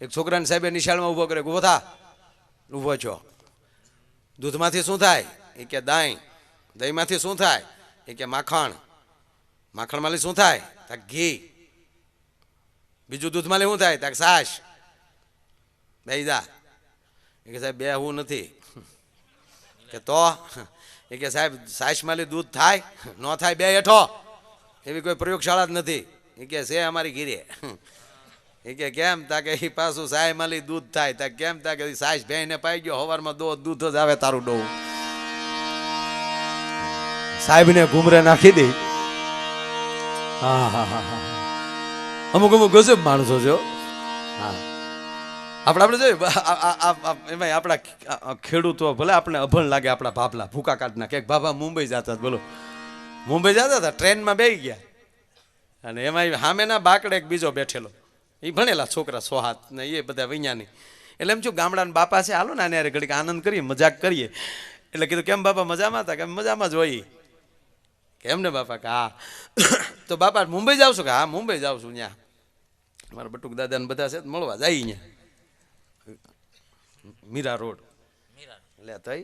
એક છોકરાને સાહેબે નિશાળમાં ઊભો કરે ઊભો થા. ઊભો છો. દૂધમાંથી શું થાય? એ કે દહીં દહીંમાંથી શું થાય? એ કે, માખણ. માખણમાંથી શું થાય? તાક ઘી. બીજું દૂધમાં શું થાય? તાક સાસ બે દા એ કે, સાહેબ બે હું નથી. કે, તો? એ કે, સાહેબ સાસમાંથી દૂધ થાય? ન થાય બે હેઠો. એવી કોઈ પ્રયોગશાળા જ નથી. એ કે, છે અમારી ઘીરે. એ કે, કેમ તા કે એ પાછું સાય માલી દૂધ થાય? તા કેમ તા કે સાસ ભેંને પાઈ ગયો? હવારમાં દો દૂધ જ આવે તારું ડોવું સાહેબને ઘુમરે નાખી દે. હા હા હા અમુક અમુક ગજબ માણસો છો, હા. આપણે આપણે જોઈએ એમાંય આપણા ખેડૂતો ભલે આપણે અભણ લાગે, આપણા ભાભલા, ભૂકા કાઢના. કે ભાભા મુંબઈ જતા બોલો. મુંબઈ જતા હતા, ટ્રેનમાં બેસી ગયા. અને એમાં સામેના બાકડે એક બીજો બેઠેલો. એ ભણેલા છોકરા સોહાત ને એ બધા વિજ્ઞાની એટલે એમ છું ગામડાના બાપા છે હાલો ને આને હારે ઘડીક આનંદ કરીએ મજાક કરીએ. એટલે કીધું કેમ બાપા મજામાં હતા? કેમ મજામાં જ હોય. કેમ ને બાપા? કે હા. તો બાપા મુંબઈ જાવ છું? કે હા મુંબઈ જાઉં છું ત્યાં મારા બટુક દાદા ને બધા છે મળવા જાય ત્યાં મીરા રોડ. એટલે થઈ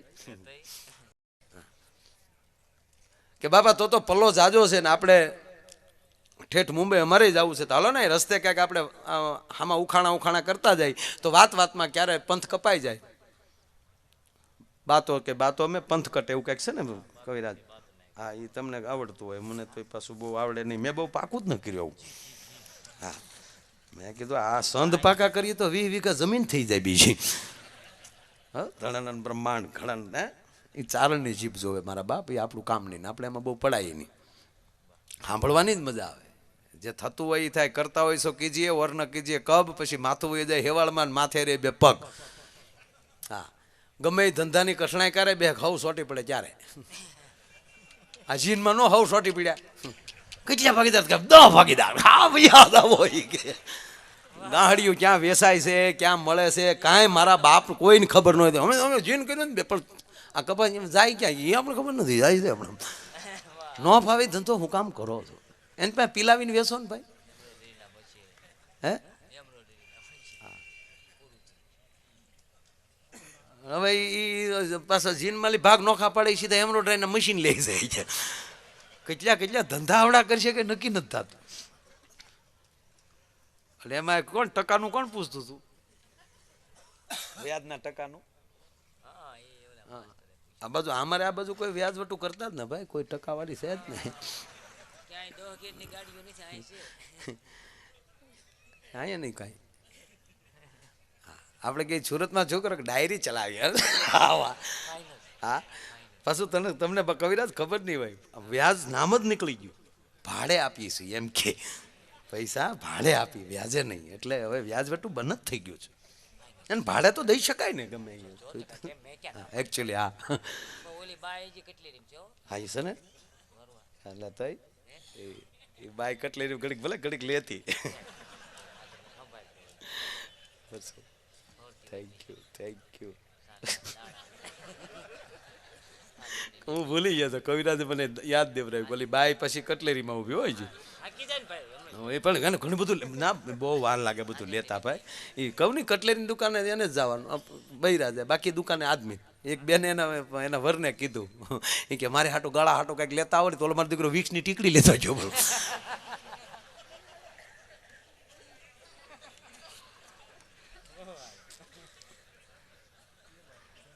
કે બાપા તો તો પલ્લો જાજો છે ને આપણે ઠેઠ મુંબઈ અમારે આવું છે. તો હાલો ને, રસ્તે ક્યાંક આપણે આમાં ઉખાણા ઉખાણા કરતા જાય, તો વાત વાતમાં ક્યારે પંથ કપાઈ જાય? બાતો કે બાતો અમે પંથ કટે એવું કંઈક છે ને, કવિરાજ? હા એ તમને આવડતું હોય, મને તો પાછું બહુ આવડે નહીં. મેં બહુ પાકું જ ન કર્યું આવું. હા. મેં કીધું, આ સંધ પાકા કરીએ તો વીસ વીઘા જમીન થઈ જાય બીજી. હા ધણાનંદ બ્રહ્માંડ ઘણા ને એ ચારણની જીભ જોવે મારા બાપ એ આપણું કામ નહીં આપણે એમાં બહુ પડાય નહીં. સાંભળવાની જ મજા આવે. જે થતું હોય એ થાય, કરતા હોય સો કીજીએ વર્ણ કીજીએ કબ, પછી માથું હોય જાય, હેવાળમાં માથે રે બે પગ. હા. ગમે એ ધંધાની કઠણાઈ કરે, બે હવ સોટી પડે ત્યારે આ જીનમાં નો હવ સોટી પડ્યા. કેટલા ભાગીદાર કે દો ભાગીદાર. હા યાદ આવો કે. ગાહડિયું ક્યાં વેસાય છે, ક્યાં મળે છે, કાંઈ મારા બાપ કોઈને ખબર ન હોય અમે અમે જીન કર્યું ને પણ આ કપાસ જાય ક્યાં? એ આપણે ખબર નથી, જાય છે આપણે ન ફાવે ધંધો હું કામ કરો છો? એને પાસે પીલાવીને વેસો ને ભાઈ. હે? હવે એ પાછા જીન માલી ભાગ નોખા પડે સીધા એમ્બ્રોઇડરીના મશીન લઈ જાય છે. કેટલા કેટલા ધંધાવડા કરશે કે નક્કી નથી થતું. એટલે એમાં કોણ ટકાનું કોણ પૂછતું હતું વ્યાજના ટકાનું. આ બાજુ અમારે આ બાજુ કોઈ વ્યાજ વટું કરતા જ ને ભાઈ, કોઈ ટકાવાળી છે જ નહીં. ક્યાંય દસ ગેરની ગાડીઓ નથી અહીં છે. અહીંયા નહીં કાંઈ. આપણે કઈ સુરતમાં છોકરો ડાયરી ચલાવી હા. હા? પાછું તને તમને કવિરાજ ખબર નહીં હોય. વ્યાજ નામ જ નીકળી ગયું. ભાડે આપીએ છીએ એમ કે. પૈસા ભાડે આપી વ્યાજે નહીં. એટલે હવે વ્યાજ વટું બંધ જ થઈ ગયું છે. અને ભાડે તો દઈ શકાય ને ગમે એકચ્યુઅલી હો? હા. એ છે ને? એટલે તઈ એ બાય કટલેરી ઘડીક ભલે ઘડીક લેતી થેન્ક યુ થેન્ક યુ હું ભૂલી ગયો તો કવિરાજે મને યાદ દેવરાયું બોલી બાય પછી કટલેરીમાં ઊભી હોય છે. એ પણ ઘણું બધું ના બહુ વાર લાગે બધું લેતા ભાઈ. એ કવની કટલેરીની દુકાને એને જ જવાનું બૈરા જાય બાકી દુકાને આદમી. એક બેને એના એના વરને કીધું. કે, મારે હાટું ગાળા હાટું કંઈક લેતા આવડે તો મારો દીકરો વીક્ષની ટીકડી લેતા જો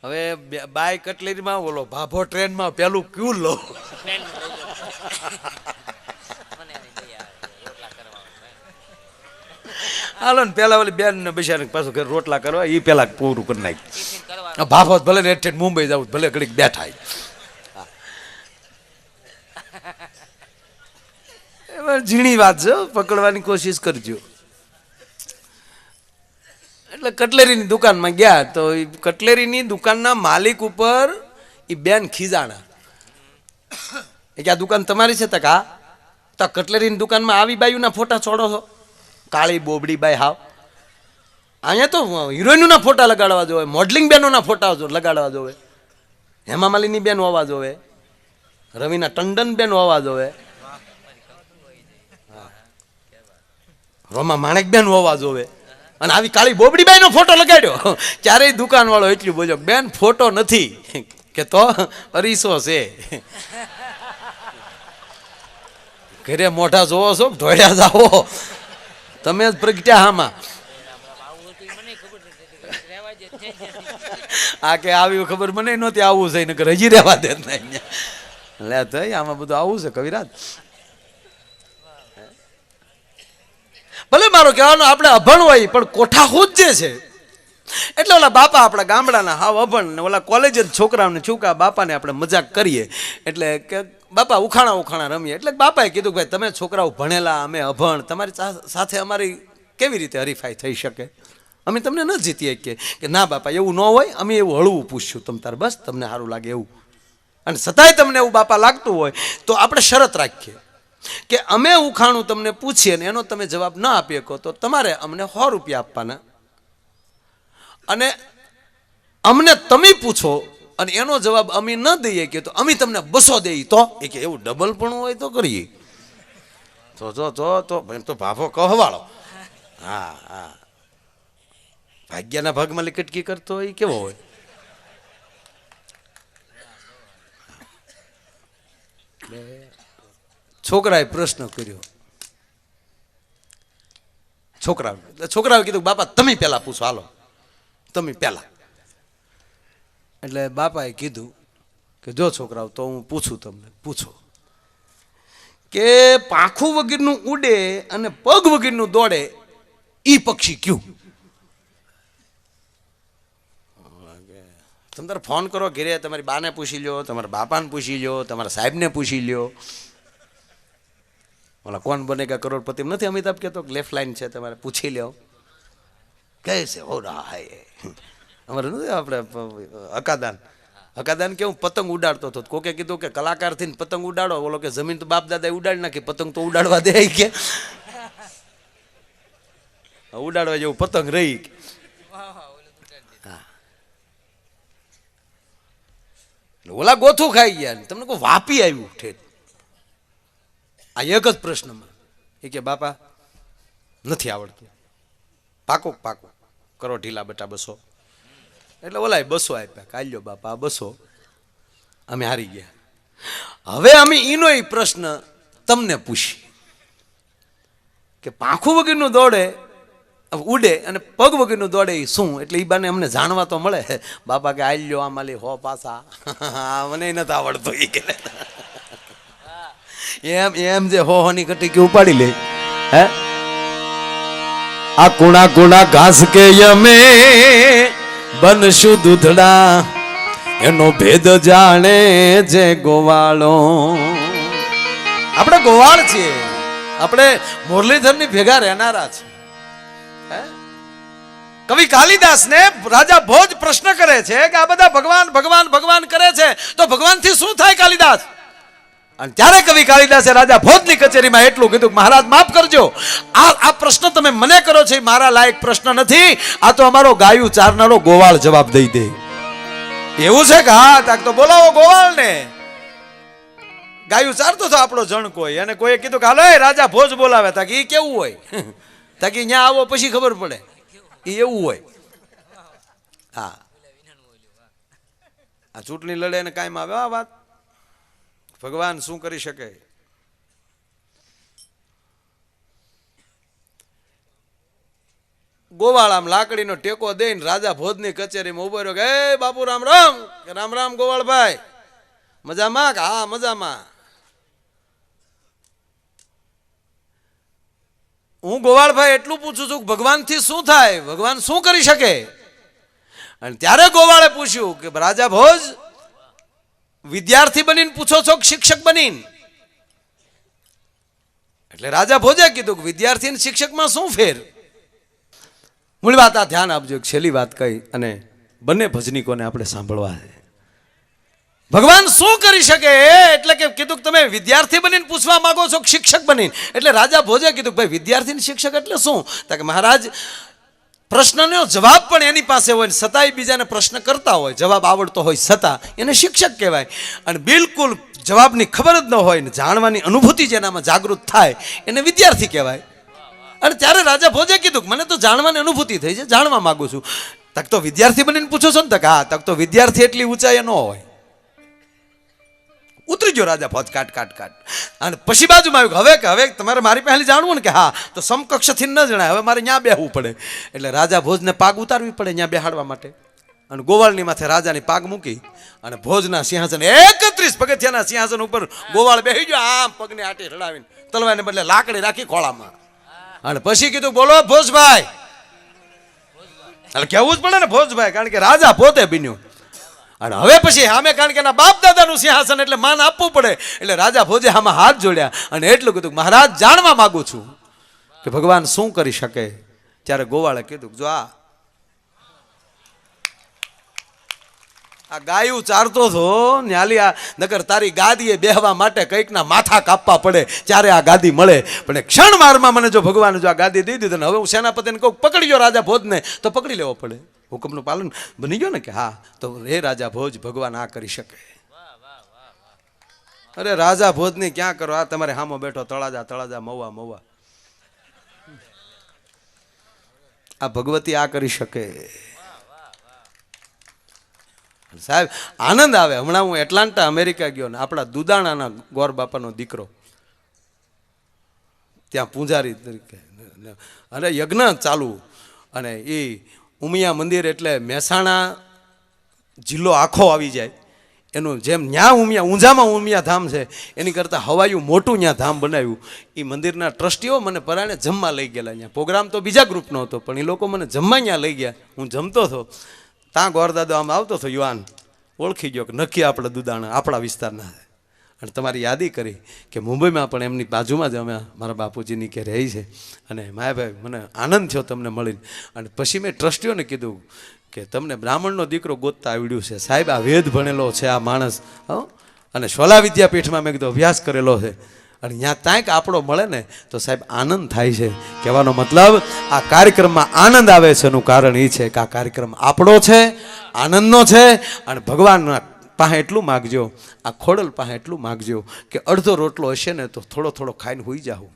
હવે બાય કટલેરીમાં ઓલો ભાભો ટ્રેનમાં પેલું ક્યુ લો પ્લેન લઈ જાઓ. મને એની દયા આવે છે, રોટલા કરવા ભાઈ. હાલો ને પેલા ઓલી બેન ને બિચારી પાછું ઘરે રોટલા કરવા એ પેલા પૂરું કરી નાખ્યું ટિફિન ભલે ને ઠેઠ મુંબઈ જાવ ભલે ઘડીક બેઠા એમાં ઝીણી વાત છે પકડવાની કોશિશ કરજો. એટલે કટલેરીની દુકાનમાં ગયા તો એ કટલેરીની દુકાનના માલિક ઉપર એ બેન ખીજાણા. એ કે આ દુકાન તમારી છે? તક આ તો કટલેરીની દુકાનમાં આવી બાયુના ફોટા છોડો છો. કાળી બોબડી બાઈ હાવ. અહીંયા તો હિરોઈનના ફોટા લગાડવા જોવે, મોડલિંગ બેનોના ફોટા લગાડવા જોવે. હેમા માલિની બેન હોવા જોવે. રવિના ટંડન બેન હોવા જોવે. રોમા માણેક બેન હોવા જોવે. અને આવી કાળી બોબડીબાઈનો ફોટો લગાડ્યો. ક્યારેય દુકાનવાળો એટલું બોલ્યો, બેન, ફોટો નથી. કે તો, અરીસો છે. ઘરે મોઢા જોવો છો, ઢોળ્યા જાઓ. તમે જ પ્રગટ્યા જાય. આ કે આવી ખબર મને નહોતી, આવું છે, નકર હજી રહેવા દે લે થઈ આમાં બધું આવું છે, કવિરાજ. ભલે મારો કહેવાનો આપણે અભણ હોય, પણ કોઠા હોત જે છે. એટલે ઓલા બાપા આપણા ગામડાના હાવ અભણ ને ઓલા કોલેજ છોકરાઓને છૂકા બાપાને આપણે મજાક કરીએ. એટલે કે બાપા ઉખાણા ઉખાણા રમીએ. એટલે બાપાએ કીધું ભાઈ, તમે છોકરાઓ ભણેલા, અમે અભણ, તમારી સાથે અમારી કેવી રીતે હરીફાઈ થઈ શકે? અમે તમને ન જીતીએ કે કે ના બાપા, એવું ન હોય, અમે એવું હળવું પૂછ્યું, તમ તાર બસ, તમને સારું લાગે એવું. અને છતાંય તમને એવું બાપા લાગતું હોય, તો આપણે શરત રાખીએ. કે અમે ઉખાણું તમને પૂછીએ ને એનો તમે જવાબ ન આપી શકો, તો તમારે અમને સો રૂપિયા આપવાના. અને અમને તમે પૂછો અને એનો જવાબ અમે ન દઈએ કે તો અમે તમને બસો દઈએ તો? એ કે એવું ડબલ પણ હોય તો કરીએ. તો જો તો તો એમ તો ભાભો કહવાળો હા હા. ભાગ્યના ભાગમાં લિકટકી કરતો હોય કેવો હોય? છોકરાએ પ્રશ્ન કર્યો. છોકરા છોકરાએ કીધું, બાપા, તમે પહેલા પૂછો, હાલો. તમે પહેલા. એટલે બાપાએ કીધું કે, જો છોકરાઓ, તો હું પૂછું તમને, પૂછો. કે પાંખું વગરનું ઉડે અને પગ વગરનું દોડે, ઈ પક્ષી ક્યું? તમે તારે ફોન કરો ઘેરે, તમારી બાને પૂછી લ્યો, તમારા બાપાને પૂછી લ્યો, તમારા સાહેબને પૂછી લ્યો. ઓલા કોણ બનેગા કરોડપતિ? નથી અમિતાભ કહેતો લેફ્ટ લાઈન છે, તમારે પૂછી લ્યો. કહે છે ઓ રાય અમારે નથી આપણે હકાદાન. હકાદાન કેવું પતંગ ઉડાડતો હતો. કોકે કીધું કે કલાકાર થઈને પતંગ ઉડાડો. ઓલો કે જમીન તો બાપ દાદા ઉડાડી નાખી, પતંગ તો ઉડાડવા દે કે. ઉડાડવા જેવું પતંગ રહી ઓલા ગોથું ખાઈ ગયા તમને કોઈ વાપી આવ્યું ઠેઠ? આ એક જ પ્રશ્નમાં. એ કે, બાપા, નથી આવડતું. પાકો પાકો. કરો ઢીલા બેટા બસો. એટલે ઓલાએ બસો આપ્યા કાલ્યો બાપા બસો. અમે હારી ગયા. હવે અમે એનો પ્રશ્ન તમને પૂછી કે પાંખું વગરનું દોડે, ઉડે અને પગ વગરનું દોડે એ શું? એટલે એ બાને અમને જાણવા તો મળે. બાપા કે, આલ્યો આ માલી હો પાસા મને નથી આવડતું એ કે. એમ એમ જે હો હોની કટીકી ઉપાડી લે. હે? આ કુણા કુણા ઘાસ કે યમે બનશું દૂધડા. એનો ભેદ જાણે જે ગોવાળો. આપણે ગોવાળ છીએ. આપણે મુરલીધરની ભેગા રહેનારા છે કવિ કાલિદાસ ને રાજા ભોજ પ્રશ્ન કરે છે કે આ બધા ભગવાન ભગવાન ભગવાન કરે છે. તો ભગવાનથી શું થાય કાલિદાસ? અને ત્યારે કવિ કાળિદાસે રાજા ભોજની કચેરીમાં એટલું કીધું મહારાજ, માફ કરજો. આ આ પ્રશ્ન તમે મને કરો છો, એ મારા લાયક પ્રશ્ન નથી. આ તો અમારો ગાયું ચારનારો ગોવાળ જવાબ દઈ દે. એવું છે કે હા, તાક તો બોલાવો ગોવાળ ને ગાયું ચારતો હતો આપણો જણ કોઈ. અને કોઈએ કીધું કે હાલો, એ રાજા ભોજ બોલાવે. તાકી એ કેવું હોય? તાકી ત્યાં આવો પછી ખબર પડે. એ એવું હોય. હા. આ ચૂંટણી લડે ને કાયમ આવે. આ વાત ભગવાન શું કરી શકે? ગોવાળ આમ લાકડીનો ટેકો દઈને રાજા ભોજની કચેરીમાં ઊભો રહ્યો કે, "એ બાપુ રામ રામ! કે, રામ રામ, ગોવાળભાઈ! મજામાં? કે, હા, મજામાં. હું ગોવાળભાઈ એટલું પૂછું છું કે ભગવાનથી શું થાય? ભગવાન શું કરી શકે? અને ત્યારે ગોવાળે પૂછ્યું કે, રાજા ભોજ વિદ્યાર્થી બનીને પૂછો છો કે શિક્ષક બનીને? એટલે રાજા ભોજે કીધું કે વિદ્યાર્થી અને શિક્ષકમાં શું ફેર? મૂળ વાત આ ધ્યાન આપજો છેલ્લી વાત કહી અને બંને ભજનીકોને આપણે સાંભળવા છે. ભગવાન શું કરી શકે? એટલે કે કીધું કે તમે વિદ્યાર્થી બનીને પૂછવા માંગો છો શિક્ષક બનીને? એટલે રાજા ભોજે કીધું ભાઈ, વિદ્યાર્થી શિક્ષક એટલે શું? કે મહારાજ પ્રશ્નનો જવાબ પણ એની પાસે હોય ને છતાંય બીજાને પ્રશ્ન કરતા હોય, જવાબ આવડતો હોય છતાં એને શિક્ષક કહેવાય. અને બિલકુલ જવાબની ખબર જ ન હોય ને જાણવાની અનુભૂતિ જેનામાં જાગૃત થાય, એને વિદ્યાર્થી કહેવાય. અને ત્યારે રાજા ભોજે કીધું મને તો જાણવાની અનુભૂતિ થઈ છે, જાણવા માગું છું. તક તો વિદ્યાર્થી બનીને પૂછો છો ને તક? હા, તક તો વિદ્યાર્થી એટલી ઊંચાઈ ન હોય. ઉતરી જો રાજા ભોજ કાટ કાટ કાટ. અને પછી બાજુમાં આવ્યું હવે કે, હવે તમારે મારી પહેલી જાણવું ને કે હા, તો સમકક્ષથી ન જણાય. હવે મારે ત્યાં બેહવું પડે. એટલે રાજા ભોજને પાગ ઉતારવી પડે ત્યાં બેહાડવા માટે. અને ગોવાળની માથે રાજાની પાગ મૂકી અને ભોજના સિંહાસન, એકત્રીસ પગથિયાના સિંહાસન ઉપર ગોવાળ બેહી ગયો, આમ પગને આટી રડાવીને તલવાને બદલે લાકડી રાખી ખોળામાં. અને પછી કીધું, બોલો ભોજભાઈ. એટલે કહેવું જ પડે ને ભોજભાઈ, કારણ કે રાજા પોતે બન્યો. અને હવે પછી સામે કારણ કે એના બાપ દાદાનું સિંહાસન એટલે માન આપવું પડે, એટલે રાજા ભોજે આમાં હાથ જોડ્યા અને એટલું કીધું મહારાજ, જાણવા માગું છું કે ભગવાન શું કરી શકે? ત્યારે ગોવાળે કીધું જો આ આ ગાયું ચારતો હતો ન્યાલી આ નગર તારી ગાદીએ બેહવા માટે કંઈકના માથા કાપવા પડે, ત્યારે આ ગાદી મળે. પણ ક્ષણ મારમાં મને જો ભગવાન જો આ ગાદી દઈ દીધી ને હવે હું સેનાપતિને કહું પકડી ગયો રાજા ભોજને, તો પકડી લેવો પડે. હુકમનું પાલન બની ગયો ને કે હા, તો રે રાજા ભોજ, ભગવાન આ કરી શકે. અરે રાજા ભોજની ક્યાં કરો? આ તમારે હામો બેઠો, તળાજા તળાજા મવા મવા આ ભગવતી આ કરી શકે. સાહેબ, આનંદ આવે. હમણાં હું એટલાન્ટા અમેરિકા ગયો ને, આપણા દુદાણાના ગોર બાપાનો દીકરો. ત્યાં પૂંજારી તરીકે. અને યજ્ઞ ચાલુ. અને એ ઉમિયા મંદિર એટલે મહેસાણા જિલ્લો આખો આવી જાય. એનું જેમ ન્યા ઉમિયા, ઊંઝામાં ઉમિયા ધામ છે, એની કરતાં હવાયું મોટું ત્યાં ધામ બનાવ્યું. એ મંદિરના ટ્રસ્ટીઓ મને પરાણે જમવા લઈ ગયેલા અહીંયા. પ્રોગ્રામ તો બીજા ગ્રુપનો હતો, પણ એ લોકો મને જમવા ત્યાં લઈ ગયા. હું જમતો હતો. ત્યાં ગોરદાદો આમ આવતો હતો, યુવાન, ઓળખી ગયો કે નક્કી આપણે દુદાણા, આપણા વિસ્તારના. અને તમારી યાદી કરી કે મુંબઈમાં પણ એમની બાજુમાં જ અમે મારા બાપુજીની કે રહી છે. અને માયાભાઈ, મને આનંદ થયો તમને મળીને. અને પછી મેં ટ્રસ્ટીઓને કીધું કે તમને બ્રાહ્મણનો દીકરો ગોતતા આવડ્યું છે. સાહેબ, આ વેદ ભણેલો છે, આ માણસ, હો? અને શોલા વિદ્યાપીઠમાં મેં કીધું, અભ્યાસ કરેલો છે. અને ત્યાં કાંઈક આપણો મળે ને, તો સાહેબ, આનંદ થાય છે. કહેવાનો મતલબ, આ કાર્યક્રમમાં આનંદ આવે છે એનું કારણ એ છે કે આ કાર્યક્રમ આપણો છે, આનંદનો છે, અને ભગવાનના પાસે એટલું માગજો, આ ખોડલ પાસે એટલું માગજો કે અડધો રોટલો હશે ને તો થોડો થોડો ખાઈને હોઈ જાઓ